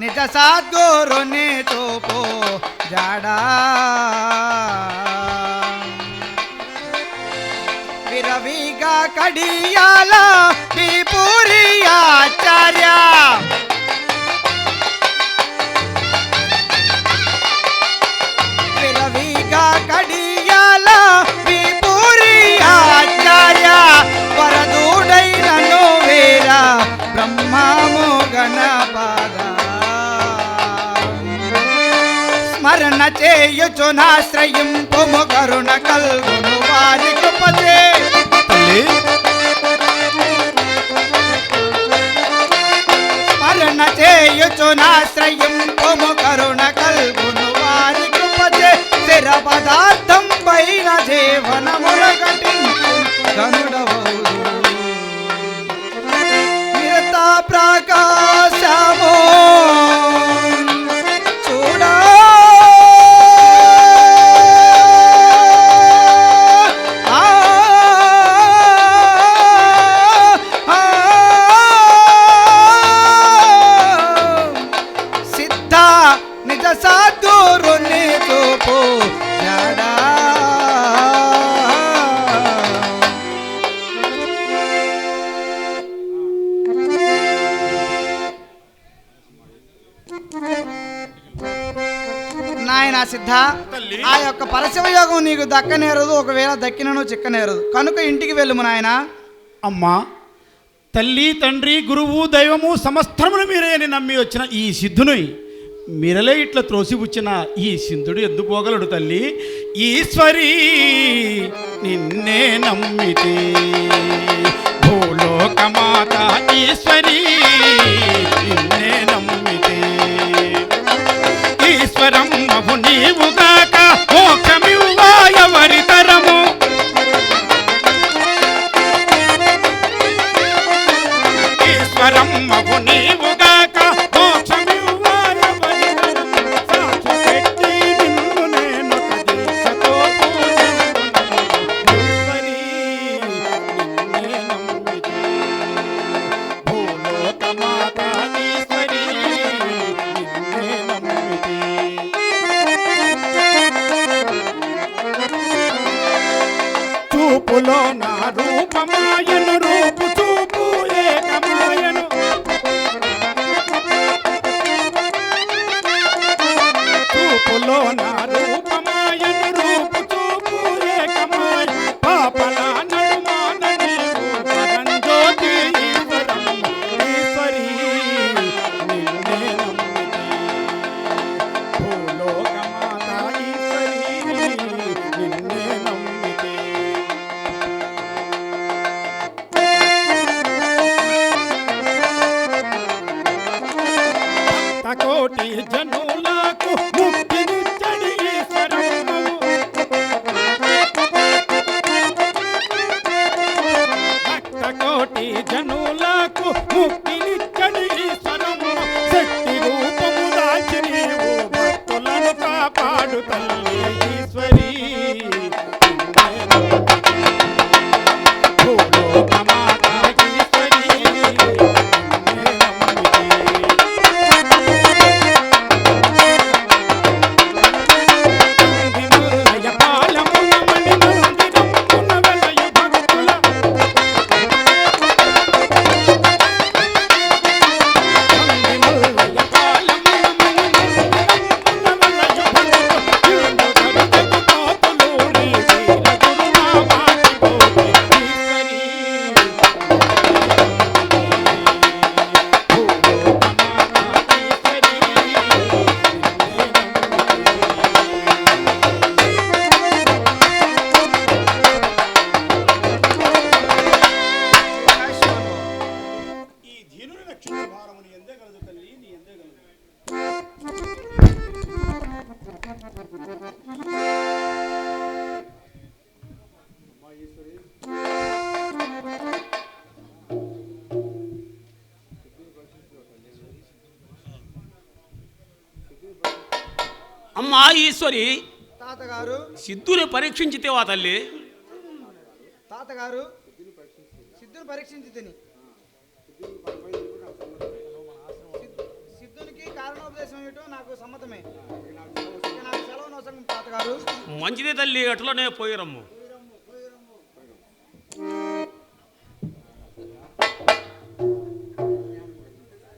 नेता सात गोरो ने तो पो जाडा। विरवी गा कडियाला टिपुरिया चार्या చేయుచునాశ్రయింపు కరుణ కల్గును వారి కృపతే తల్లి. స్మరణ చేయుచునాశ్రయింపు కరుణ కల్గును వారి కృపతే స్థిర పదార్థం పైన జీవనముల కటించు ప్రకాశమో. నాయన సిద్ధ. ఆ యొక్క పరశివయోగం నీకు దక్కనేరదు ఒకవేళ దక్కినను చిక్కనేరదు. కనుక ఇంటికి వెళ్ళుము నాయన. అమ్మా తల్లి తండ్రి గురువు దైవము సమస్తమును మీరే అని నమ్మి వచ్చిన ఈ సిద్ధుని మీరలే ఇట్లా త్రోసిపుచ్చిన ఈ సింధుడు ఎందుకు పోగలడు తల్లి? ఈశ్వరి నిన్నే నమ్మితే. భూలోకమాత ఈశ్వరి నిన్నే నమ్మితే. అమ్మా ఈశ్వరి తాతగారు. సిద్ధుని పరీక్షించితేవా తల్లి. తాతగారు సిద్ధుని పరీక్షించి తిని. సిద్ధునికి కారణోపదేశం ఏమిటో నాకు సమ్మతమే. నాకు సెలవు తాతగారు? మంచిది తల్లి అట్లనే పోయిరమ్ము.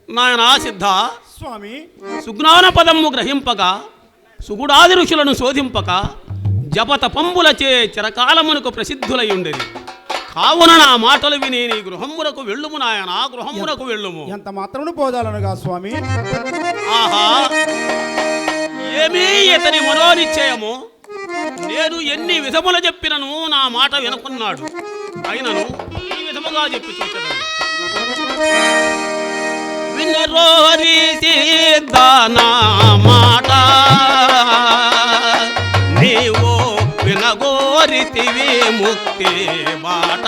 నాయనా సిద్ధ. స్వామి. సుజ్ఞాన పదము గ్రహింపక సుగుడాది ఋషులను శోధింపక జపతపంబులచే చిరకాలమునకు ప్రసిద్ధులై ఉండేది కావున నా మాటలు విని నీ గృహమునకు వెళ్ళుము నాయనా గృహమునకు వెళ్ళుము. ఎంత మాత్రమును పోదాలనుగా స్వామి? ఆహా! ఏమీ ఇతని మనోనిశ్చయము? నేను ఎన్ని విధముల చెప్పినను నా మాట వినుకున్నాడు. అయినను ఈ విధముగా చెప్పి చూచదను వినరోరి మాట. నీవు వినగోరితివి ముక్తి బాట.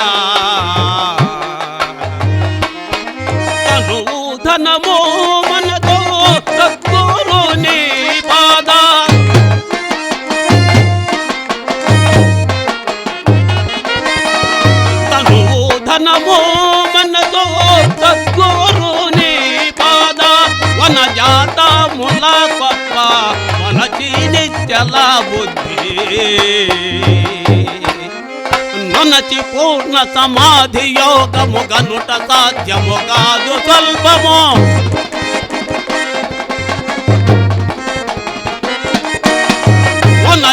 తనువు ధనము మన జాత ముల గొప్ప వనచి నిత్యల బుద్ధి. నొనచి పూర్ణ సమాధి యోగము గనుట సాధ్యము కాదు స్వల్పము.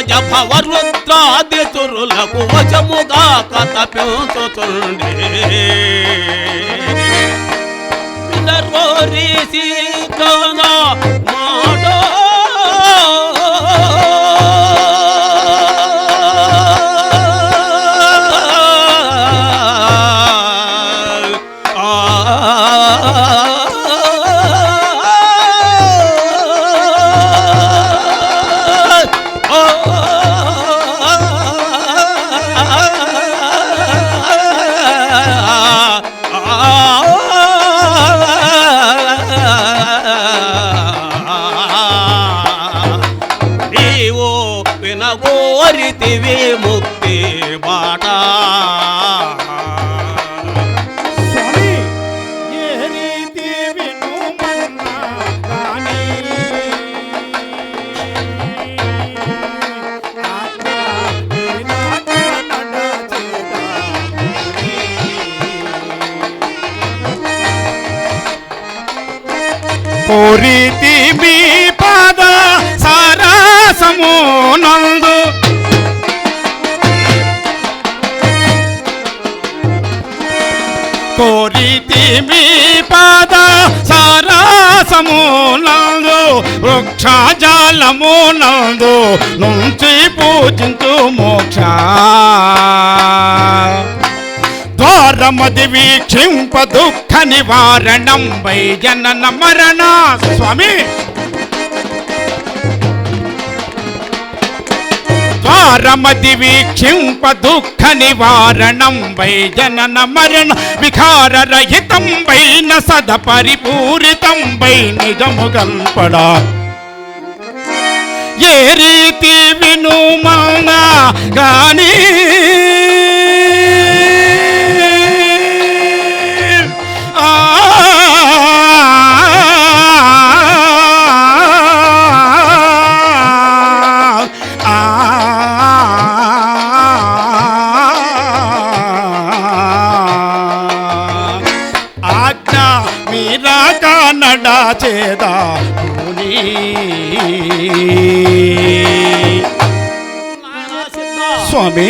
జపవరుద్రాది తురులకు వశముగా కథ పెంచుతుండే. వినరోరి సీతన మాట నీవు వినగోరితివి సారాసము నందు వృక్షాజాలము నందు నుంచి పూజించు మోక్ష. ద్వారమది వీక్షింప దుఃఖ నివారణం వై జనన మరణ స్వామి. ద్వారమది వీక్షింప దుఃఖ నివారణం వై జనన మరణ వికార రహితం వైన సద పరిపూరితం వై నిజము గల్పడా. ఏ రీతి వినుమానా గాని నాయనా సిద్ధ. స్వామి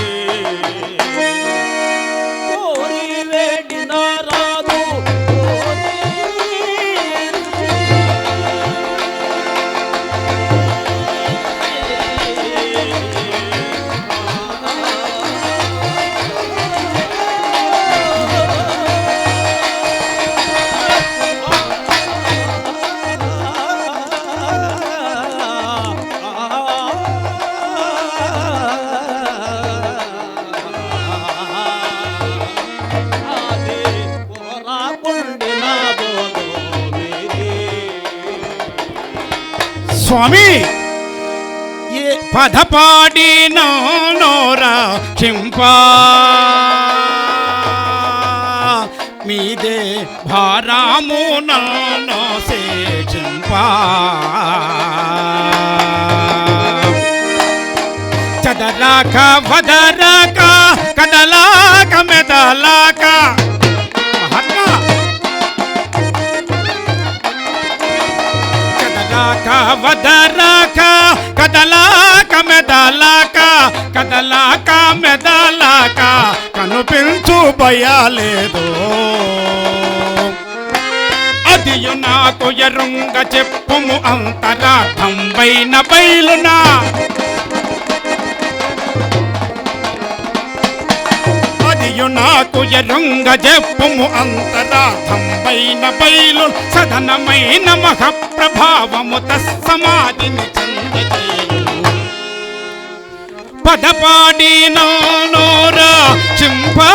స్వామి ఏ పదపాడి నోరా చింపా మీదే భారాము నో చింపా చదరాక వదరాక కదలాక మెదలాక కదలాక మెదలాక కదలాక మెదలాక కనుపించు భయాలేదు. అదియు నాకు ఎరుంగ చెప్పుము అంతరార్థం పైన బయలునా. అదియు నాకు ఎరుంగ చెప్పుము అంతరార్థం పైన బయలు సదనమైన మహప్రభావము తస్సమాధిని పదపాడి నోరా చింపా